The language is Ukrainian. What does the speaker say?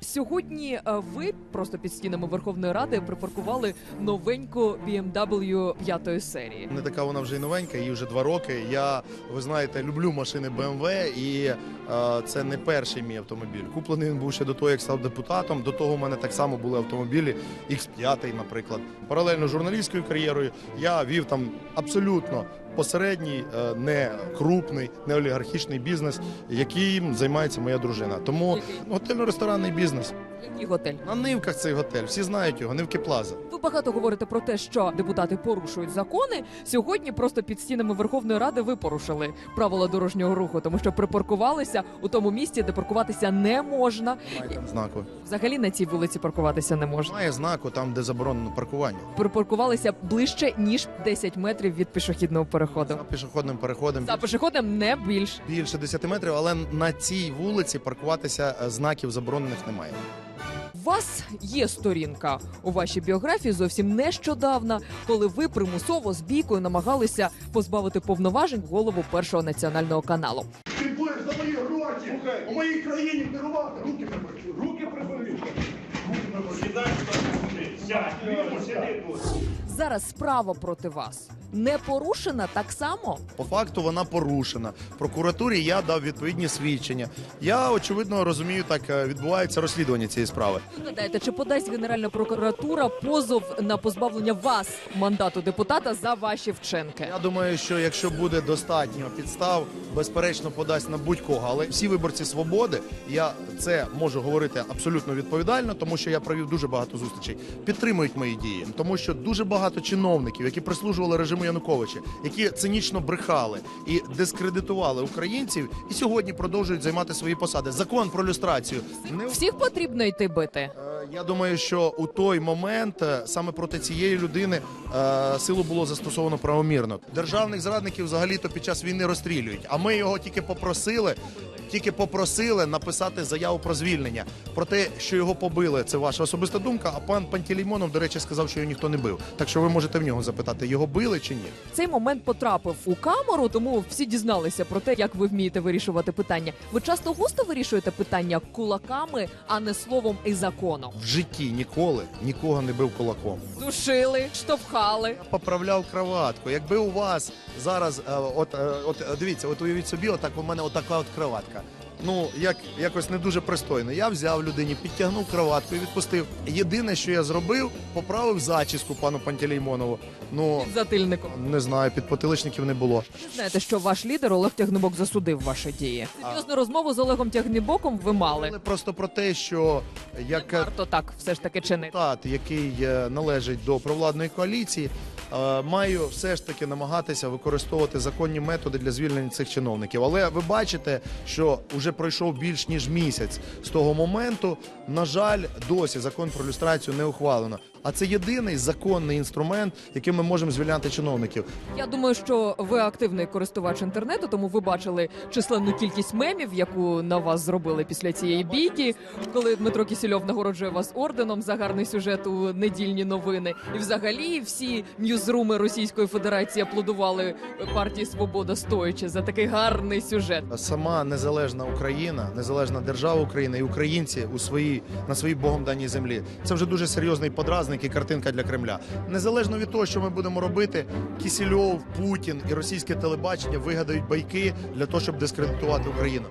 Сьогодні е, ви просто під стінами Верховної Ради припаркували новеньку BMW п'ятої серії. Не така вона вже й новенька, їй вже два роки. Я, ви знаєте, люблю машини BMW, і е, це не перший мій автомобіль. Куплений він був ще до того, як став депутатом. До того в мене так само були автомобілі X5, наприклад. Паралельно з журналістською кар'єрою я вів там абсолютно посередній, е, не крупний, не олігархічний бізнес, яким займається моя дружина. Тому готельно-ресторанний бізнес. Який готель? На нивках цей готель, всі знають його, Нивки Плаза. Ви багато говорите про те, що депутати порушують закони. Сьогодні просто під стінами Верховної Ради ви порушили правила дорожнього руху, тому що припаркувалися у тому місці, де паркуватися не можна. Має там знаку. Взагалі на цій вулиці паркуватися не можна. Має знаку там, де заборонено паркування. Припаркувалися ближче ніж 10 метрів від пішохідного переходу. За пішохідним переходом За пішоходом не більш. більше 10 метрів, але на цій вулиці паркуватися е, знаків заборонених немає. У вас є сторінка у вашій біографії зовсім нещодавна, коли ви примусово з бійкою намагалися позбавити повноважень голову першого національного каналу. Ти будеш за мої гроші у моїй країні керувати. Зараз справа проти вас не порушена так само. По факту вона порушена. Прокуратурі я дав відповідні свідчення. Я очевидно розумію, так е, відбувається розслідування цієї справи. Ви гадаєте, чи подасть Генеральна прокуратура позов на позбавлення вас мандату депутата за ваші вчинки? Я думаю, що якщо буде достатньо підстав, безперечно подасть на будь-кого. Але всі виборці свободи, я це можу говорити абсолютно відповідально, тому що я провів дуже багато зустрічей. Підтримують мої дії, тому що дуже багато чиновників, які прислужували режиму Януковича, які цинічно брехали і дискредитували українців, і сьогодні продовжують займати свої посади. Закон про люстрацію не Всіх потрібно йти бити. Я думаю, що у той момент е, саме проти цієї людини е, силу було застосовано правомірно. Державних зрадників взагалі-то під час війни розстрілюють. А ми його тільки попросили, тільки попросили написати заяву про звільнення. Про те, що його побили, це ваша особиста думка. А пан Пантелеймонов, до речі, сказав, що його ніхто не бив. Так що ви можете в нього запитати, його били чи ні? Цей момент потрапив у камеру, тому всі дізналися про те, як ви вмієте вирішувати питання. Ви часто густо вирішуєте питання кулаками, а не словом і законом. В житті ніколи нікого не бив кулаком. Душили, штовхали. поправляв кроватку. Якби у вас зараз, е, от, е, от е, дивіться, от уявіть собі, отак у мене отака от кроватка. Ну, як якось не дуже пристойно. Я взяв людині, підтягнув кроватку і відпустив. Єдине, що я зробив, поправив зачіску пану Пантелеймонову. Ну Під затильником. не знаю, під потиличників не було. Ви знаєте, що ваш лідер Олег Тягнебок засудив ваші дії. Серйозну розмову з Олегом Тягнебоком ви мали. Але просто про те, що як Варто так все ж таки чинити. депутат, який е, належить до провладної коаліції, маю все ж таки намагатися використовувати законні методи для звільнення цих чиновників. Але ви бачите, що вже пройшов більш ніж місяць з того моменту. На жаль, досі закон про люстрацію не ухвалено. А це єдиний законний інструмент, яким ми можемо звільняти чиновників. Я думаю, що ви активний користувач інтернету, тому ви бачили численну кількість мемів, яку на вас зробили після цієї бійки, коли Дмитро Кісільов нагороджує вас орденом за гарний сюжет у недільні новини. І взагалі всі ньюзруми Російської Федерації аплодували партії Свобода стоячи за такий гарний сюжет. Сама незалежна Україна, незалежна держава Україна і українці у своїй на своїй богом даній землі. Це вже дуже серйозний подразник і картинка для Кремля. Незалежно від того, що ми будемо робити, Кісільов, Путін і російське телебачення вигадають байки для того, щоб дискредитувати Україну.